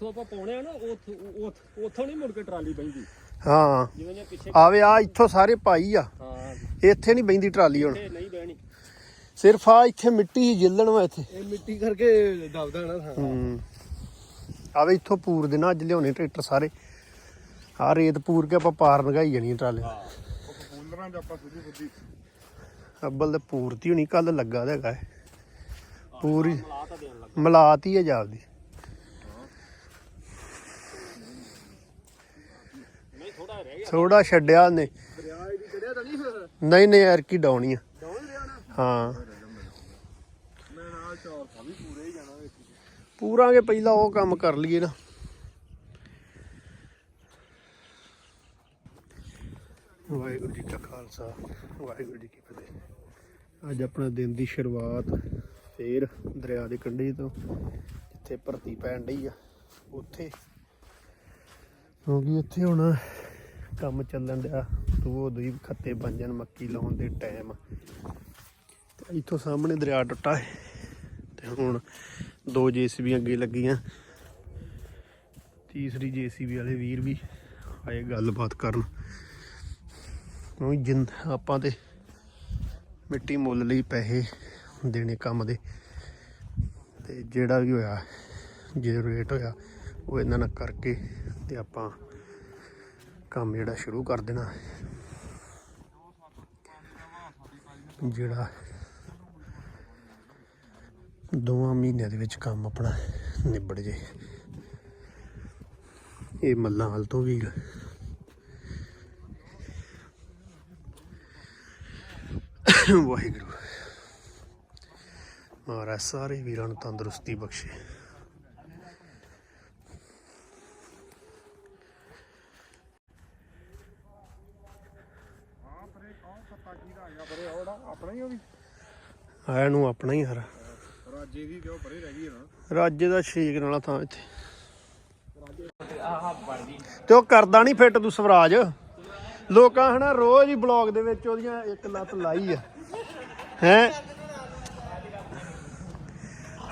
ਜਿੱਥੋਂ ਆਪਾਂ ਪਾਉਣੇ ਆ ਨਾ ਉੱਥ- ਉੱਥ- ਨਹੀਂ ਮੁੜ ਕੇ ਟਰਾਲੀ ਬੈਂਦੀ ਹਾਂ। ਜਿਵੇਂ ਜੇ ਪਿੱਛੇ ਆਵੇ ਆ ਇੱਥੋਂ ਸਾਰੇ ਪਾਈ ਆ। ਹਾਂ। ਇੱਥੇ ਨਹੀਂ ਬੈਂਦੀ ਟਰਾਲੀ ਹੁਣ। ਇੱਥੇ ਨਹੀਂ ਬਹਿਣੀ। ਸਿਰਫ ਆ ਇੱਥੇ ਮਿੱਟੀ ਹੀ ਜਿੱਲਣ ਵਾ ਇੱਥੇ। ਇਹ ਮਿੱਟੀ ਕਰਕੇ ਦਬਦਾ ਨਾ ਥਾਂ। ਹੂੰ। ਆਵੇ ਇੱਥੋਂ ਪੂਰ ਦੇਣਾ ਅੱਜ ਲਿਆਉਣੇ ਟਰੈਕਟਰ ਸਾਰੇ। ਆ ਰੇਤ ਪੂਰ ਕੇ ਆਪਾਂ ਪਾਰ ਲਗਾਈ ਜਾਣੀ ਟਰਾਲੇ। ਪੂਲਰਾਂ ਚ ਆਪਾਂ ਸਿੱਧੀ ਸਿੱਧੀ ਅੱਬਲ ਤੇ ਪੂਰਤੀ ਹੋਣੀ ਕੱਲ ਲੱਗਾ ਤਾਂ ਹੈਗਾ ਇਹ। ਪੂਰੀ ਮਲਾਤੀ ਹੈ ਜਾਪਦੀ। ਥੋੜਾ ਰਹਿ ਗਿਆ। ਥੋੜਾ ਛੱਡਿਆ ਉਹਨੇ। ਦਰਿਆ ਇਹਦੀ ਚੜਿਆ ਤਾਂ ਨਹੀਂ ਫਿਰ? ਨਹੀਂ ਨਹੀਂ ਯਾਰ ਕੀ ਡਾਉਣੀ ਆ ਡਾਉਣ ਰਿਹਾ ਨਾ? ਹਾਂ। ਮੈਂ ਨਾਲ ਚੌਰ ਖਾ ਵੀ ਪੂਰੇ ਹੀ ਜਾਣਾ ਵਿੱਚ। ਪੂਰਾਂਗੇ ਪਹਿਲਾਂ ਉਹ ਕੰਮ ਕਰ ਲਈਏ ਨਾ। ਵਾਹਿਗੁਰੂ ਜੀ ਕਾ ਖਾਲਸਾ ਵਾਹਿਗੁਰੂ ਜੀ ਕੀ ਫਤਿਹ। ਅੱਜ ਆਪਣਾ ਦਿਨ ਦੀ ਸ਼ੁਰੂਆਤ ਫੇਰ ਦਰਿਆ ਦੇ ਕੰਢੇ ਤੋਂ ਜਿੱਥੇ ਭਰਤੀ ਪੈਣ ਡਈ ਆ ਉੱਥੇ। ਕਿਉਂਕਿ ਇੱਥੇ ਹੁਣ ਕੰਮ ਚੱਲਣ ਡਿਆ। ਦੋ ਦੋ ਖੱਤੇ ਬਣ ਜਾਣ ਮੱਕੀ ਲਾਉਣ ਦੇ ਟਾਈਮ ਤੇ ਇੱਥੋਂ ਸਾਹਮਣੇ ਦਰਿਆ ਟੁੱਟਾ ਹੈ। ਤੇ ਹੁਣ ਦੋ ਜੀਸੀਬੀ ਅੱਗੇ ਲੱਗੀਆਂ। ਤੀਸਰੀ ਜੀਸੀਬੀ ਵਾਲੇ ਵੀਰ ਵੀ ਆਏ ਗੱਲਬਾਤ ਕਰਨ। ਉਹ ਜਿੰਦ, ਆਪਾਂ ਤੇ ਮਿੱਟੀ ਮੁੱਲ ਲਈ ਪੈਸੇ ਦੇਣੇ ਕੰਮ ਦੇ। ਤੇ ਜਿਹੜਾ ਵੀ ਹੋਇਆ, ਜੇ ਰੇਟ ਹੋਇਆ, ਉਹ ਇਹਨਾਂ ਨਾਲ ਕਰਕੇ ਤੇ ਆਪਾਂ ਕੰਮ ਜਿਹੜਾ ਸ਼ੁਰੂ ਕਰ ਦੇਣਾ। ਜਿਹੜਾ ਦੋਵਾਂ ਮਹੀਨਿਆਂ ਦੇ ਵਿੱਚ ਕੰਮ ਆਪਣਾ ਨਿਬੜ ਜੇ। ਇਹ ਮੱਲਾਂ ਹਾਲ ਤੋਂ ਵੀ ਵਾਹਿਗੁਰੂ। ਮਹਾਰਾਜ, ਸਾਰੇ ਵੀਰਾਂ ਨੂੰ ਤੰਦਰੁਸਤੀ ਬਖਸ਼ੇ ਹਾਂ ਪਰੇ ਕੌਣ ਖੱਤਾ ਕੀ ਦਾ ਆਇਆ ਨੂੰ ਆਪਣਾ ਹੀ ਹਰ। ਰਾਜੇ ਦੀ ਤੇ ਪਰੇ ਰਹਿ ਗਈ ਨਾ ਰਾਜੇ ਦਾ ਛੇਕ ਵਾਲਾ ਥਾਂ ਇੱਥੇ। ਤੇ ਉਹ ਕਰਦਾ ਨਹੀਂ ਫਿੱਟ ਤੂੰ ਸਵਰਾਜ। ਲੋਕਾਂ ਹਨਾ ਰੋਜ਼ ਹੀ ਬਲੌਗ ਦੇ ਵਿੱਚ ਉਹਦੀਆਂ ਇੱਕ ਲੱਤ ਲਾਈ ਆ। ਹੈ?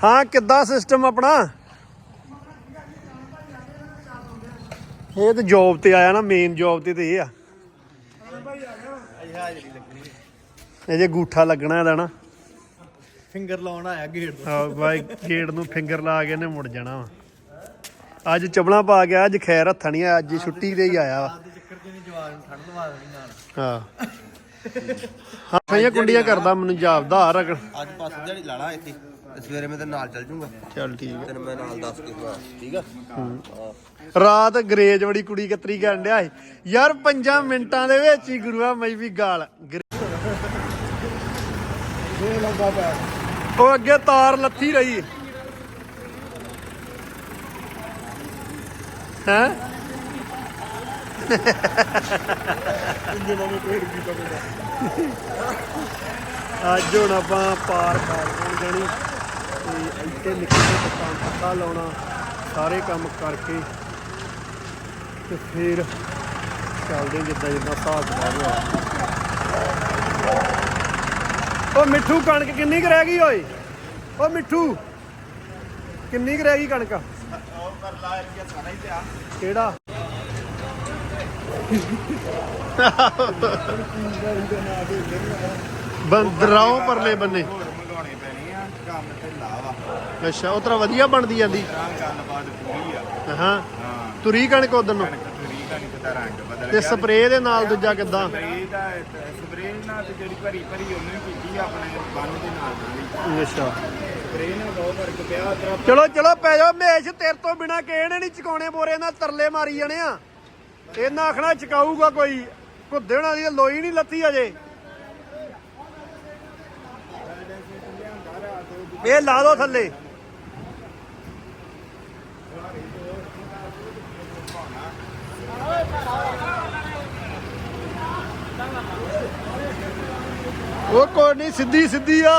ਹਾਂ, ਕਿੱਦਾਂ ਸਿਸਟਮ ਆਪਣਾ? ਇਹ ਤੇ ਜੌਬ ਤੇ ਆਇਆ ਨਾ ਮੇਨ ਜੌਬ ਤੇ ਤੇ ਇਹ ਆ। ਇਹ ਜੇ ਗੂਠਾ ਲੱਗਣਾ ਇਹਦਾ ਨਾ। ਫਿੰਗਰ ਲਾਉਣ ਆਇਆ ਗੇਟ ਹਾਂ ਬਾਈ ਗੇਟ ਨੂੰ ਫਿੰਗਰ ਲਾ ਕੇ ਨੇ ਮੁੜ ਜਾਣਾ ਵਾ। ਅੱਜ ਚਪਲਾਂ ਪਾ ਗਿਆ ਅੱਜ ਖੈਰ ਹੱਥਾਂ ਨਹੀਂ ਆਇਆ ਅੱਜ ਛੁੱਟੀ ਤੇ ਹੀ ਆਇਆ ਵਾ। ਦੇ ਚੱਕਰ ਚ ਨਹੀਂ ਜਵਾਨ ਨੂੰ ਠੰਡ ਲਵਾ ਦੇਣੀ ਨਾਲ। ਹਾਂ। ਹਾਂ ਸਹੀਆਂ ਕੁੰਡੀਆਂ ਕਰਦਾ ਮੈਨੂੰ ਜਾਪਦਾ ਰਗੜ ਅੱਜ ਪਾਸ ਦਿਹਾੜੀ ਲਾਣਾ ਇੱਥੇ ਤੇ ਸਵੇਰੇ ਮੈਂ ਤੇ ਨਾਲ ਚੱਲ ਜੂੰਗਾ। ਚੱਲ ਠੀਕ ਹੈ ਤੈਨੂੰ ਮੈਂ ਨਾਲ ਦੱਸ ਕੇ ਠੀਕ ਆ? ਰਾਤ ਗਰੇਜ ਬੜੀ ਕੁੜੀ ਕਤਰੀ ਕਰਨ ਡਿਆ ਸੀ। ਯਾਰ ਪੰਜਾਂ ਮਿੰਟਾਂ ਦੇ ਵਿੱਚ ਹੀ ਗੁਰੂਆ ਮਈ ਵੀ ਗਾਲ। ਗਰੇ- ਉਹ ਅੱਗੇ ਤਾਰ ਲੱਥੀ ਰਹੀ। ਹੈ? ਅੱਜ ਹੁਣ ਆਪਾਂ ਪਾਰ ਕਰ ਜਾਣੀ। ਤੇ ਇੱਥੇ ਨਿੱਕੇ ਜਿਹੇ ਪੱਕਾ ਲਾਉਣਾ, ਸਾਰੇ ਕੰਮ ਕਰਕੇ ਤੇ ਫਿਰ ਚੱਲਦੇ ਜਿੱਦਾਂ ਜਿੱਦਾਂ ਹਿਸਾਬ ਕਿਤਾਬ ਹੋਇਆ ਉਹ ਮਿੱਠੂ ਕਣਕ ਕਿੰਨੀ ਕੁ ਰਹਿ ਗਈ ਓਏ? ਉਹ ਮਿੱਠੂ ਕਿੰਨੀ ਕੁ ਰਹਿ ਗਈ ਕਣਕ? ਕਿਹੜਾ? ਬੰਦਰਾਓ ਪਰਲੇ ਬੰਨੇ। ਮੰਗਾਉਣੇ ਪੈਣੇ ਆ ਕੰਮ ਤੇ ਲਾਵਾ ਅੱਛਾ ਉਹ ਤਰ੍ਹਾਂ ਵਧੀਆ ਬਣਦੀ ਜਾਂਦੀ। ਰਾਂ ਗੱਲਬਾਤ ਪੂਰੀ ਆ ਹਾਂ ਹਾਂ ਤੁਰੀ ਕਣਕ ਉਦੋਂ ਨੂੰ। ਤਰੀ ਦਾ ਨਹੀਂ ਪਤਾ ਰੰਗ ਬਦਲ ਤੇ ਸਪਰੇਅ ਦੇ ਨਾਲ ਦੂਜਾ ਕਿੱਦਾਂ? ਦਾ ਨਾਲ ਤੇ ਜਿਹੜੀ ਭਰੀ ਭਰੀ ਉਹਨੇ ਵੀ ਕੀਤੀ ਆ ਆਪਣੇ ਬੰਨ ਦੇ ਨਾਲ ਜਿਹੜੀ ਅੱਛਾ। ਸਪਰੇ ਨਾਲ ਬਹੁਤ ਫ਼ਰਕ ਪਿਆ ਤੇਰਾ ਚਲੋ ਚਲੋ ਪੈ ਜਾਓ। ਮੇਸ਼ ਤੇਰੇ ਤੋਂ ਬਿਨਾ ਕਿਸੇ ਨੇ ਨਹੀਂ ਚਕਾਉਣੇ ਬੋਰੇ ਨਾਲ ਤਰਲੇ ਮਾਰੀ ਜਾਣੇ ਆ। ਇਹਨਾਂ ਆਖਣਾ ਚਕਾਊਗਾ ਕੋਈ। ਘੁੱਦੇ ਹੋਣਾ ਦੀ ਲੋਈ ਨਹੀਂ ਲੱਥੀ ਅਜੇ। ਇਹ ਲਾ ਦੋ ਥੱਲੇ। ਉਹ ਕੋਈ ਨਹੀਂ ਸਿੱਧੀ ਸਿੱਧੀ ਆ।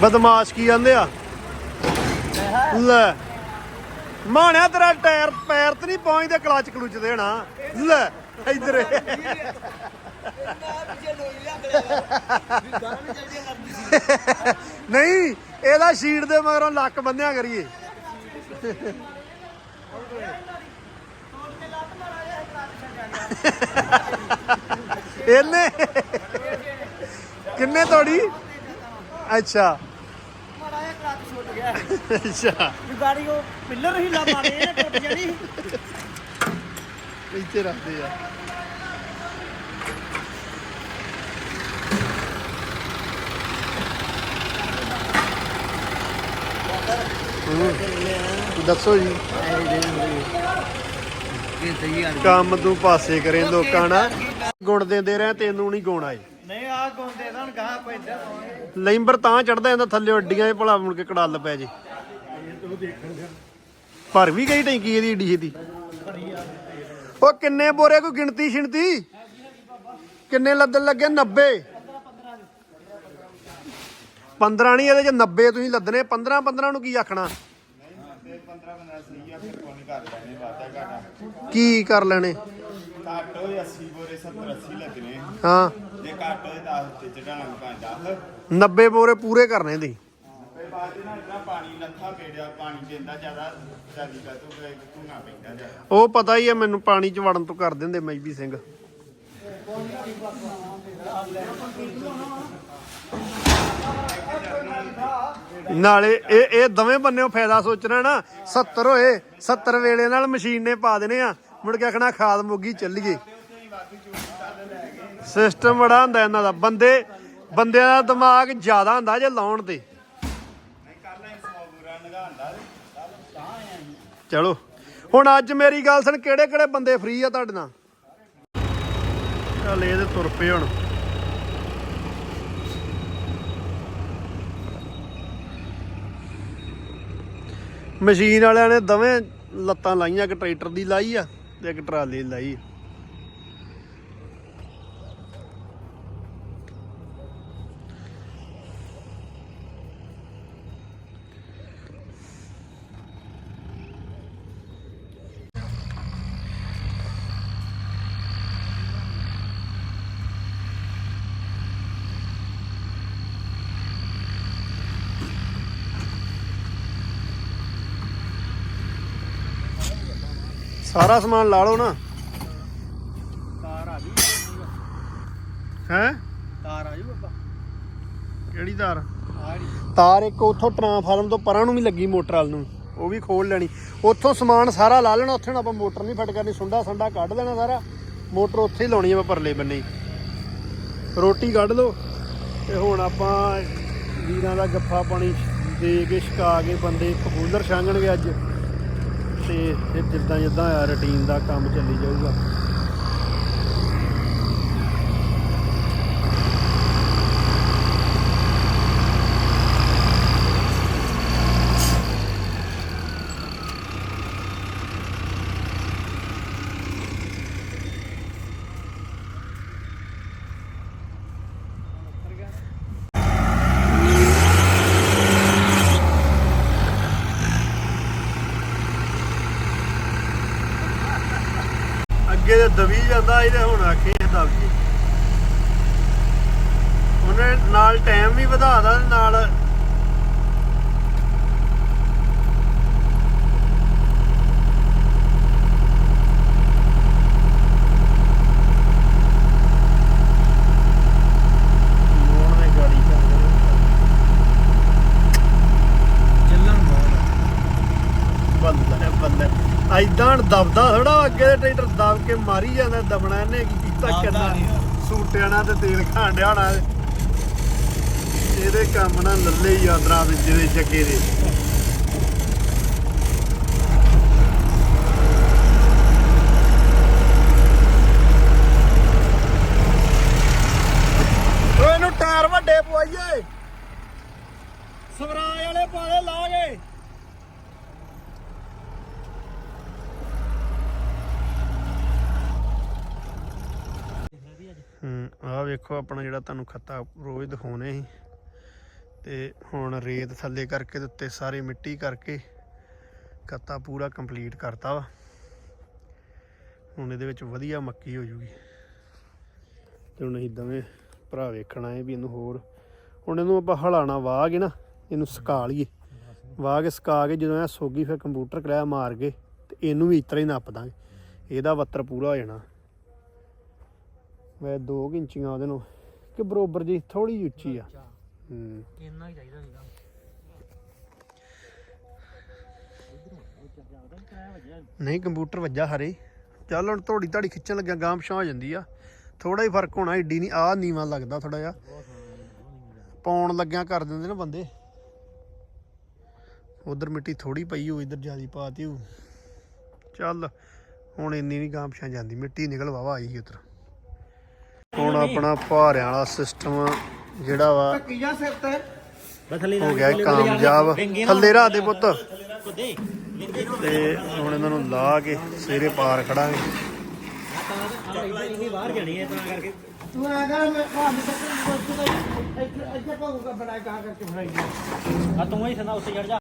ਬਦਮਾਸ਼ ਕੀ ਕਹਿੰਦੇ ਆ? ਲੈ। ਮਾਣਿਆ ਤੇਰਾ ਟਾਇਰ, ਪੈਰ ਤੇ ਨਹੀਂ ਪਹੁੰਚਦੇ ਕਲਚ ਕਲੂਚ ਦੇਣਾ ਲੈ, ਇੱਧਰ। ਨਹੀਂ, ਇਹਦਾ ਸ਼ੀਟ ਦੇ ਮਗਰੋਂ ਲੱਕ ਬੰਨਿਆ ਕਰੀਏ। ਇਹਨੇ ਕਿੰਨੇ ਤੋੜੀ? ਅੱਛਾ। ਅੱਛਾ। ਗਾੜੀ ਉਹ ਪਿੱਲਰ ਹੀ ਲਾ ਮਾਰੇ ਇਹਨੇ ਟੁੱਟ ਜਾਣੀ। ਇੱਥੇ ਰੱਖਦੇ ਆ। ਹੂੰ। ਦੱਸੋ ਜੀ। ਕੰਮ ਤੂੰ ਪਾਸੇ ਕਰੇ ਲੋਕਾਂ ਨਾਲ। ਗੁਣ ਦਿੰਦੇ ਰਹੇ ਤੈਨੂੰ ਨਹੀਂ ਗੁਣ ਆਏ। ਨਹੀਂ ਆ ਗੋਂਦੇ ਤਾਂ ਗਾਹ ਪੈਂਦਾ ਲੈਂਬਰ ਤਾਂ ਚੜਦਾ ਜਾਂਦਾ, ਥੱਲੇ ਅੱਡੀਆਂ ਇਹ ਭਲਾ ਮੁੜ ਕੇ ਕੜਲ ਪੈ ਜੇ। ਭਰ ਵੀ ਗਈ ਟੈਂਕੀ ਇਹਦੀ ਏਡੀ ਛੇਤੀ। ਉਹ ਕਿੰਨੇ ਬੋਰੇ, ਕੋਈ ਗਿਣਤੀ ਛਿਣਤੀ? ਕਿੰਨੇ ਲੱਦਣ ਲੱਗੇ? 90 15 ਨਹੀਂ, ਇਹਦੇ ਚ 90 ਤੁਸੀਂ ਲੱਦਣੇ 15 15 ਨੂੰ ਕੀ ਆਖਣਾ? ਤੇ 15 15 ਸਹੀ ਆ ਫਿਰ ਕੋਣ ਕਰ ਲੈਣੇ ਵਾਦਾ ਘਾਟਾ। ਕੀ ਕਰ ਲੈਣੇ? ਘੱਟ ਹੋਏ 80 ਬੋਰੇ 70 80 ਲੱਗਣੇ। ਹਾਂ। ਜੇ ਘੱਟ ਹੋਏ 10 ਤੇ ਚੜਾਉਣਾ ਪੈਂਦਾ 90 ਬੋਰੇ ਪੂਰੇ ਕਰਨੇ ਦੀ। ਫਿਰ ਬਾਅਦ ਨਾਲ ਇतना ਪਾਣੀ ਲੱਥਾ ਪੇੜਿਆ ਪਾਣੀ ਦੇਂਦਾ ਜ਼ਿਆਦਾ ਜ਼ਿਆਦੀ ਕਾ ਤੂੰ ਧੂਣਾ ਪੈਂਦਾ ਜ਼ਿਆਦਾ। ਉਹ ਪਤਾ ਹੀ ਆ ਮੈਨੂੰ ਪਾਣੀ ਚ ਵੜਨ ਤੋਂ ਕਰ ਦਿੰਦੇ ਮੈਬੀ ਸਿੰਘ। ਨਾਲੇ ਇਹ ਇਹ ਦਵੇਂ ਬੰਨਿਓ ਫਾਇਦਾ ਸੋਚਣਾ ਨਾ। 70 ਹੋਏ 70 ਵੇਲੇ ਨਾਲ ਮਸ਼ੀਨ ਨੇ ਪਾ ਦੇਣੇ ਆ। ਮੁੜ ਕੇ ਆਖਣਾ ਖਾਦ ਮੁੱਗੀ ਚੱਲੀਏ। ਸਿਸਟਮ ਬੜਾ ਹੁੰਦਾ ਇਹਨਾਂ ਦਾ। ਬੰਦੇ, ਬੰਦਿਆਂ ਦਾ ਦਿਮਾਗ ਜ਼ਿਆਦਾ ਹੁੰਦਾ ਜੇ ਲਾਉਣ ਤੇ। ਚਲੋ। ਹੁਣ ਅੱਜ ਮੇਰੀ ਗੱਲ ਸੁਣ ਕਿਹੜੇ ਕਿਹੜੇ ਬੰਦੇ ਫ੍ਰੀ ਆ ਤੁਹਾਡੇ ਨਾਲ? ਚੱਲ ਇਹਦੇ ਤੁਰ ਪਏ ਹੁਣ। ਮਸ਼ੀਨ ਵਾਲਿਆਂ ਨੇ ਦਵੇਂ ਲੱਤਾਂ ਲਾਈਆਂ, ਇੱਕ ਟਰੈਕਟਰ ਦੀ ਲਾਈ ਆ ਤੇ ਇੱਕ ਟਰਾਲੀ ਦੀ ਲਾਈ ਆ। ਸਾਰਾ ਸਮਾਨ ਲਾ ਲਓ ਨਾ। ਤਾਰ ਆ ਗਈ ਹੈ? ਤਾਰ ਆ ਜੂ ਬਾਬਾ। ਕਿਹੜੀ ਤਾਰ? ਤਾਰ ਇੱਕ ਉੱਥੋਂ ਟਰਾਂਸਫਾਰਮ ਤੋਂ ਪਰਾਂ ਨੂੰ ਵੀ ਲੱਗੀ ਮੋਟਰ ਵਾਲ ਨੂੰ। ਉਹ ਵੀ ਖੋਲ ਲੈਣੀ। ਉੱਥੋਂ ਸਮਾਨ ਸਾਰਾ ਲਾ ਲੈਣਾ ਉੱਥੇ ਨੂੰ ਆਪਾਂ ਮੋਟਰ ਨਹੀਂ ਫਟ ਕਰਨੀ ਸੁੰਡਾ ਸੰਡਾ ਕੱਢ ਲੈਣਾ ਸਾਰਾ। ਮੋਟਰ ਉੱਥੇ ਹੀ ਲਾਉਣੀ ਆਪਾਂ ਪਰਲੇ ਬੰਨੇ। ਰੋਟੀ ਕੱਢ ਲਓ ਤੇ ਹੁਣ ਆਪਾਂ ਵੀਰਾਂ ਦਾ ਗੱਫਾ ਪਾਣੀ ਦੇ ਕੇ ਛਕਾ ਕੇ ਬੰਦੇ ਕਬੂਲਰ ਛਾਂਗਣਗੇ ਅੱਜ। ਤੇ ਇਹ ਜਿੱਦਾਂ ਜਿੱਦਾਂ ਆ ਰੁਟੀਨ ਦਾ ਕੰਮ ਚੱਲੀ ਜਾਊਗਾ। ਅੱਗੇ ਤੇ ਦਵੀ ਜਾਂਦਾ, ਇਹਦੇ ਹੁਣ ਆਖੇ ਦਬ ਜੀ ਉਹਨੇ ਨਾਲ ਟਾਈਮ ਵੀ ਵਧਾਦਾ ਤੇ ਨਾਲ ਮੋੜ ਨੇ ਗਾੜੀ ਚੱਲ ਰਹੀ ਚੱਲਣ ਬਹੁਤ ਬੱਲੇ ਬੱਲੇ ਐਦਾਂ ਦਬਦਾ ਥੋੜਾ ਅੱਗੇ ਦੇ ਟਰੈਕਟਰ ਦਬ ਕੇ ਮਾਰੀ ਜਾਂਦਾ ਦਬਣਾ ਇਹਨੇ ਕੀ ਕੀਤਾ ਦਬਦਾ ਕਿੰਨਾ? ਨੀ। ਸੂਟਿਆਂ ਨਾਲ ਤੇ ਤੇਲ ਖਾਣ ਡਿਆ ਹੋਣਾ। ਇਹਦੇ ਕੰਮ ਨਾਲ ਲੱਲੇ ਯਾਦਰਾ ਵਿੱਚ ਜਿਹਦੇ ਜੱਗੇ ਦੇ ਓਏ ਇਹਨੂੰ ਟਾਇਰ ਵੱਡੇ ਪਵਾਈਏ ਸਵਰਾਜ ਵਾਲੇ ਪਾਲੇ ਲਾ ਗਏ ਹੂੰ ਆਹ ਵੇਖੋ, ਆਪਣਾ ਜਿਹੜਾ ਤੁਹਾਨੂੰ ਖੱਤਾ ਰੋਜ਼ ਦਿਖਾਉਣੇ ਸੀ। ਤੇ ਹੁਣ ਰੇਤ ਥੱਲੇ ਕਰਕੇ ਤੇ ਉੱਤੇ ਸਾਰੀ ਮਿੱਟੀ ਕਰਕੇ ਖੱਤਾ ਪੂਰਾ ਕੰਪਲੀਟ ਕਰਤਾ ਵਾ। ਹੁਣ ਇਹਦੇ ਵਿੱਚ ਵਧੀਆ ਮੱਕੀ ਹੋ ਜੂਗੀ। ਤੇ ਹੁਣ ਅਸੀਂ ਦੋਵੇਂ ਭਰਾ ਵੇਖਣਾ ਆਏ ਵੀ ਇਹਨੂੰ ਹੋਰ, ਹੁਣ ਇਹਨੂੰ ਆਪਾਂ ਹਲਾਣਾ ਵਾਹ ਕੇ ਨਾ, ਇਹਨੂੰ ਸੁਕਾ ਲਈਏ। ਵਾਹ ਕੇ ਸੁਕਾ ਕੇ ਜਦੋਂ ਇਹ ਸੋਗੀ ਫਿਰ ਕੰਪਿਊਟਰ ਕਰਾਇਆ ਮਾਰ ਕੇ, ਤੇ ਇਹਨੂੰ ਵੀ ਇਸ ਤਰ੍ਹਾਂ ਹੀ ਨੱਪ ਦਾਂਗੇ। ਇਹਦਾ ਵੱਤਰ ਪੂਰਾ ਹੋ ਜਾਣਾ। ਮੈਂ 2 ਇੰਚੀਆਂ ਉਹਦੇ ਨੂੰ ਕਿ ਬਰੋਬਰ ਜੀ ਥੋੜੀ ਜਿਹੀ ਉੱਚੀ ਆ। ਹੂੰ। ਇੰਨਾ ਹੀ ਚਾਹੀਦਾ ਸੀਗਾ। ਨਹੀਂ ਕੰਪਿਊਟਰ ਵੱਜਾ ਹਰੇ। ਚੱਲ ਹੁਣ ਧੋੜੀ ਧਾੜੀ ਖਿੱਚਣ ਲੱਗਿਆ ਗਾਂਹ ਪਿਛਾਂ ਹੋ ਜਾਂਦੀ ਆ। ਥੋੜਾ ਹੀ ਫ਼ਰਕ ਹੋਣਾ ਏਡੀ ਨਹੀਂ ਆ ਨੀਵਾ ਲੱਗਦਾ ਥੋੜਾ ਜਿਹਾ। ਪਾਉਣ ਲੱਗਿਆ ਕਰ ਦਿੰਦੇ ਨਾ ਬੰਦੇ। ਉਧਰ ਮਿੱਟੀ ਥੋੜੀ ਪਈ ਹੋ ਇਧਰ ਜਿਆਦੀ ਪਾਤੀ ਹੋ ਚੱਲ ਹੁਣ ਇੰਨੀ ਨਹੀਂ ਗਾਂਹ ਪਿਛਾਂ ਜਾਂਦੀ ਮਿੱਟੀ ਨਿਕਲ ਵਾਵਾ ਆਈ ਉਧਰ। ਹੁਣ ਆਪਣਾ ਭਾਰਿਆਂ ਵਾਲਾ ਸਿਸਟਮ ਜਿਹੜਾ ਵਾ ਕੀਆ ਸਿਰ ਤੇ ਬਥਲੇ ਹੋ ਗਿਆ ਕਾਮਯਾਬ। ਥੱਲੇ ਰਾਹ ਦੇ ਪੁੱਤ। ਤੇ ਹੁਣ ਇਹਨਾਂ ਨੂੰ ਲਾ ਕੇ ਸਵੇਰੇ ਪਾਰ ਖੜਾਂਗੇ। ਬਾਹਰ ਜਾਣੀ ਹੈ ਤਾਂ ਕਰਕੇ ਤੂੰ ਆ ਕਰ ਮੈਂ ਭਾਵੇਂ ਤੱਕ ਇੱਥੇ ਇੱਥੇ ਪਾਉਂਗਾ ਬੜਾ ਕਾ ਕਰਕੇ ਬਣਾਈ ਆ ਤੂੰ ਹੀ ਸੰਦਾ ਉੱਤੇ ਚੜ ਜਾ।